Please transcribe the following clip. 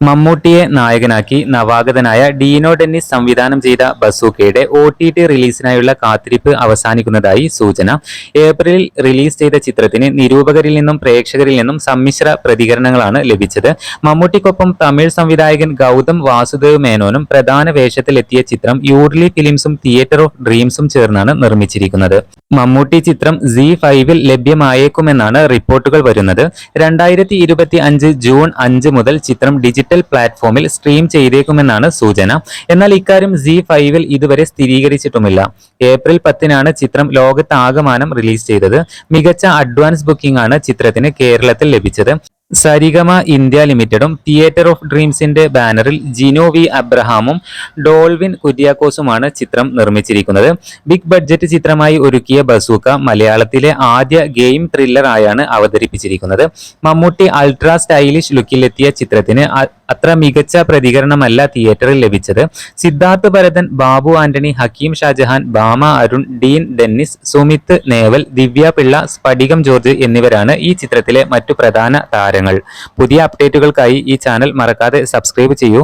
മമ്മൂട്ടിയെ നായകനാക്കി നവാഗതനായ ഡീനോ ഡെന്നിസ് സംവിധാനം ചെയ്ത ബസൂക്കയുടെ ഒ ടി ടി റിലീസിനായുള്ള കാത്തിരിപ്പ് അവസാനിക്കുന്നതായി സൂചന. ഏപ്രിലിൽ റിലീസ് ചെയ്ത ചിത്രത്തിന് നിരൂപകരിൽ നിന്നും പ്രേക്ഷകരിൽ നിന്നും സമ്മിശ്ര പ്രതികരണങ്ങളാണ് ലഭിച്ചത്. മമ്മൂട്ടിക്കൊപ്പം തമിഴ് സംവിധായകൻ ഗൗതം വാസുദേവ് മേനോനും പ്രധാന വേഷത്തിലെത്തിയ ചിത്രം യൂർലി ഫിലിംസും തിയേറ്റർ ഓഫ് ഡ്രീംസും ചേർന്നാണ് നിർമ്മിച്ചിരിക്കുന്നത്. മമ്മൂട്ടി ചിത്രം സി ഫൈവിൽ ലഭ്യമായേക്കുമെന്നാണ് റിപ്പോർട്ടുകൾ വരുന്നത്. രണ്ടായിരത്തി ഇരുപത്തി അഞ്ച് ജൂൺ അഞ്ച് മുതൽ ചിത്രം ഡിജിറ്റൽ പ്ലാറ്റ്ഫോമിൽ സ്ട്രീം ചെയ്തേക്കുമെന്നാണ് സൂചന. എന്നാൽ ഇക്കാര്യം സി ഫൈവിൽ ഇതുവരെ സ്ഥിരീകരിച്ചിട്ടുമില്ല. ഏപ്രിൽ പത്തിനാണ് ചിത്രം ലോകത്താകമാനം റിലീസ് ചെയ്തത്. മികച്ച അഡ്വാൻസ് ബുക്കിംഗ് ആണ് ചിത്രത്തിന് കേരളത്തിൽ ലഭിച്ചത്. സരിഗമ ഇന്ത്യ ലിമിറ്റഡും തിയേറ്റർ ഓഫ് ഡ്രീംസിന്റെ ബാനറിൽ ജിനോ വി അബ്രഹാമും ഡോൾവിൻ കുര്യാക്കോസുമാണ് ചിത്രം നിർമ്മിച്ചിരിക്കുന്നത്. ബിഗ് ബഡ്ജറ്റ് ചിത്രമായി ഒരുക്കിയ ബസൂക്ക മലയാളത്തിലെ ആദ്യ ഗെയിം ത്രില്ലറായാണ് അവതരിപ്പിച്ചിരിക്കുന്നത്. മമ്മൂട്ടി അൾട്രാ സ്റ്റൈലിഷ് ലുക്കിലെത്തിയ ചിത്രത്തിന് അത്ര മികച്ച പ്രതികരണമല്ല തിയേറ്ററിൽ ലഭിച്ചത്. സിദ്ധാർത്ഥ് ഭരതൻ ബാബു ആന്റണി ഹക്കീം ഷാജഹാൻ ബാമ അരുൺ ഡീൻ ഡെന്നിസ് സുമിത് നേവൽ ദിവ്യ പിള്ള സ്ഫടികം ജോർജ് എന്നിവരാണ് ഈ ചിത്രത്തിലെ മറ്റു പ്രധാന താരങ്ങൾ. പുതിയ അപ്ഡേറ്റുകൾക്കായി ഈ ചാനൽ മറക്കാതെ സബ്സ്ക്രൈബ് ചെയ്യൂ.